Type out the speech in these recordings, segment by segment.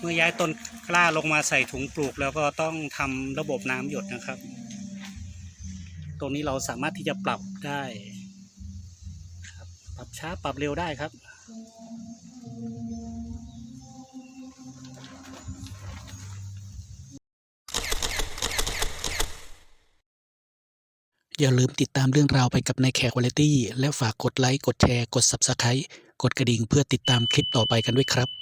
เมื่อย้ายต้นกล้าลงมาใส่ถุงปลูก แล้วก็ต้องทำระบบน้ำหยดนะครับ ตรงนี้เราสามารถที่จะปรับได้ครับปรับช้าปรับเร็วได้ครับอย่าลืมติดตามเรื่องราวไปกับนายแขกวาเลตี้และฝากกดไลค์ กดแชร์ กด Subscribe กดกระดิ่งเพื่อติดตามคลิปต่อไปกันด้วยครับ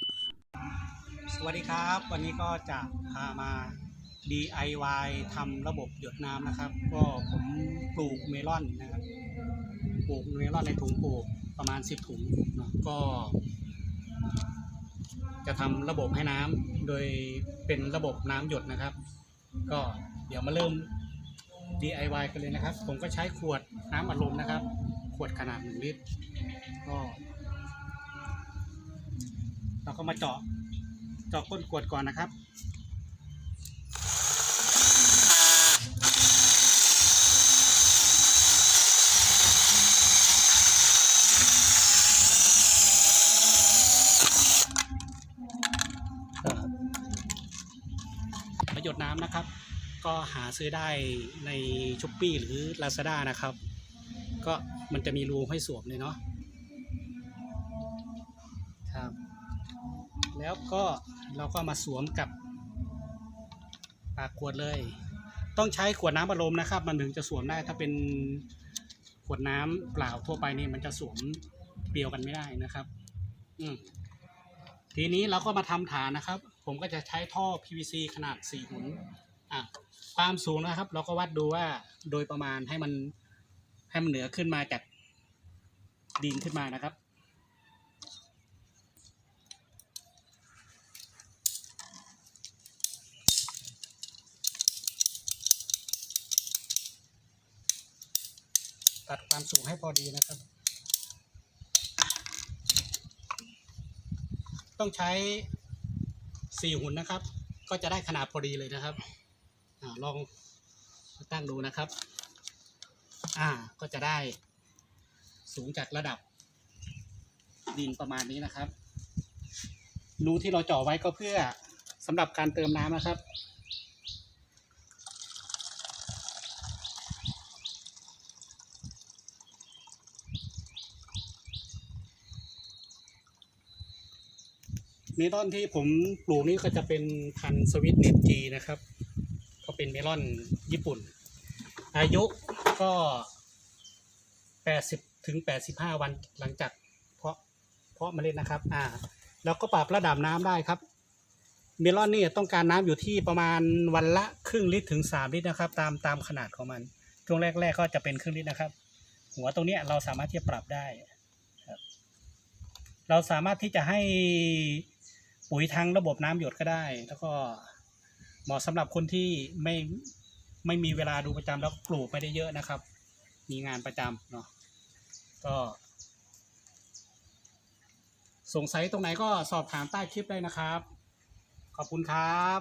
สวัสดีครับ วันนี้ก็จะพามา DIY ทำระบบหยดน้ำนะครับ ก็ผมปลูกเมลอนนะครับ ปลูกเมลอนในถุงปลูกประมาณ 10 ถุงเนาะก็ จะทำระบบให้น้ำโดยเป็นระบบน้ำหยดนะครับ ก็เดี๋ยวมาเริ่ม DIY กันเลยนะครับ ผมก็ใช้ขวดน้ำอัดลมนะครับ ขวดขนาด 1 ลิตร ก็ เราก็มาเจาะ เจาะก้นขวดก่อนนะครับประโยชน์น้ำนะครับ ก็หาซื้อได้ในช้อปปี้หรือ Lazada นะครับ ก็มันจะมีรูให้สวมเลยเนาะครับ แล้วก็ เราก็มาสวมกับปากขวดเลย ต้องใช้ขวดน้ำอัดลมนะครับ มันถึงจะสวมได้ถ้าเป็นขวดน้ำเปล่าทั่วไปนี่มันจะสวมเปียวกันไม่ได้นะครับ อืมทีนี้เราก็มาทำฐานนะครับ ผมก็จะใช้ท่อ PVC ขนาด4หุนอะความสูงนะครับ เราก็วัดดูว่าโดยประมาณให้มันให้มันเหนือขึ้นมาจากดินขึ้นมานะครับ ตัดความสูงให้พอดีนะครับ ต้องใช้สี่หุ่นนะครับ ก็จะได้ขนาดพอดีเลยนะครับอลองตั้งดูนะครับ อ่าก็จะได้สูงจากระดับดินประมาณนี้นะครับ รูที่เราเจาะไว้ก็เพื่อสำหรับการเติมน้ำนะครับ เมลอนที่ผมปลูกนี่ก็จะเป็นพันธุ์สวิตเนตจีนะครับ ก็เป็นเมลอนญี่ปุ่น อายุก็แปดสิบถึงแปดสิบห้าวันหลังจากเพาะเพาะเมล็ดนะครับ อ่า แล้วก็ปรับระดับน้ำได้ครับ เมลอนนี่ต้องการน้ำอยู่ที่ประมาณวันละครึ่งลิตรถึงสามลิตรนะครับ ตามตามขนาดของมันช่วงแรกๆกก็จะเป็นครึ่งลิตรนะครับ หัวตรงนี้เราสามารถที่จะปรับได้ครับเราสามารถที่จะให้ ปุ๋ยทางระบบน้ำหยดก็ได้ แล้วก็เหมาะสำหรับคนที่ไม่ไม่มีเวลาดูประจำแล้วปลูกไม่ได้เยอะนะครับ มีงานประจำเนาะก็สงสัยตรงไหนก็สอบถามใต้คลิปได้นะครับ ขอบคุณครับ